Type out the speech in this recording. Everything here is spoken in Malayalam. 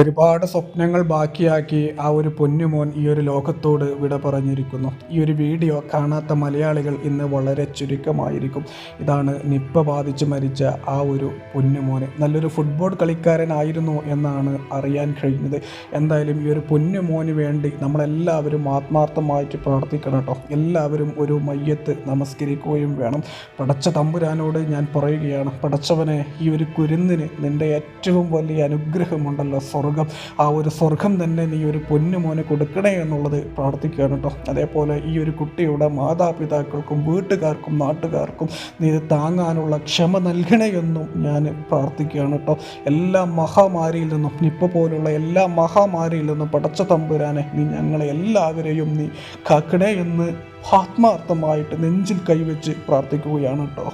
ഒരുപാട് സ്വപ്നങ്ങൾ ബാക്കിയാക്കി ആ ഒരു പൊന്നുമോൻ ഈ ഒരു ലോകത്തോട് വിട പറഞ്ഞിരിക്കുന്നു. ഈ ഒരു വീഡിയോ കാണാത്ത മലയാളികൾ ഇന്ന് വളരെ ചുരുക്കമായിരിക്കും. ഇതാണ് നിപ്പ ബാധിച്ച് മരിച്ച ആ ഒരു പൊന്നുമോന്. നല്ലൊരു ഫുട്ബോൾ കളിക്കാരനായിരുന്നു എന്നാണ് അറിയാൻ കഴിഞ്ഞത്. എന്തായാലും ഈ ഒരു പൊന്നുമോന് വേണ്ടി നമ്മളെല്ലാവരും ആത്മാർത്ഥമായിട്ട് പ്രാർത്ഥിക്കണം കേട്ടോ. എല്ലാവരും ഒരു മയ്യത്ത് നമസ്കരിക്കുകയും വേണം. പടച്ച തമ്പുരാനോട് ഞാൻ പറയുകയാണ് പടച്ചവനെ ഈ ഒരു കുരുന്നിന് നിന്റെ ഏറ്റവും വലിയ അനുഗ്രഹമുണ്ടല്ലോ സ്വർഗം ആ ഒരു സ്വർഗം തന്നെ നീ ഒരു പൊന്നുമോനെ കൊടുക്കണേ എന്നുള്ളത് പ്രാർത്ഥിക്കുകയാണ് കേട്ടോ. അതേപോലെ ഈ ഒരു കുട്ടിയുടെ മാതാപിതാക്കൾക്കും വീട്ടുകാർക്കും നാട്ടുകാർക്കും നീ താങ്ങാനുള്ള ക്ഷമ നൽകണേ എന്നും ഞാൻ പ്രാർത്ഥിക്കുകയാണ് കേട്ടോ. എല്ലാ മഹാമാരിയിൽ നിന്നും നിപ്പ പോലുള്ള എല്ലാ മഹാമാരിയിൽ നിന്നും പടച്ച തമ്പുരാനെ നീ ഞങ്ങളെ എല്ലാവരെയും നീ കാക്കണേ എന്ന് ആത്മാർത്ഥമായിട്ട് നെഞ്ചിൽ കൈവച്ച് പ്രാർത്ഥിക്കുകയാണ് കേട്ടോ.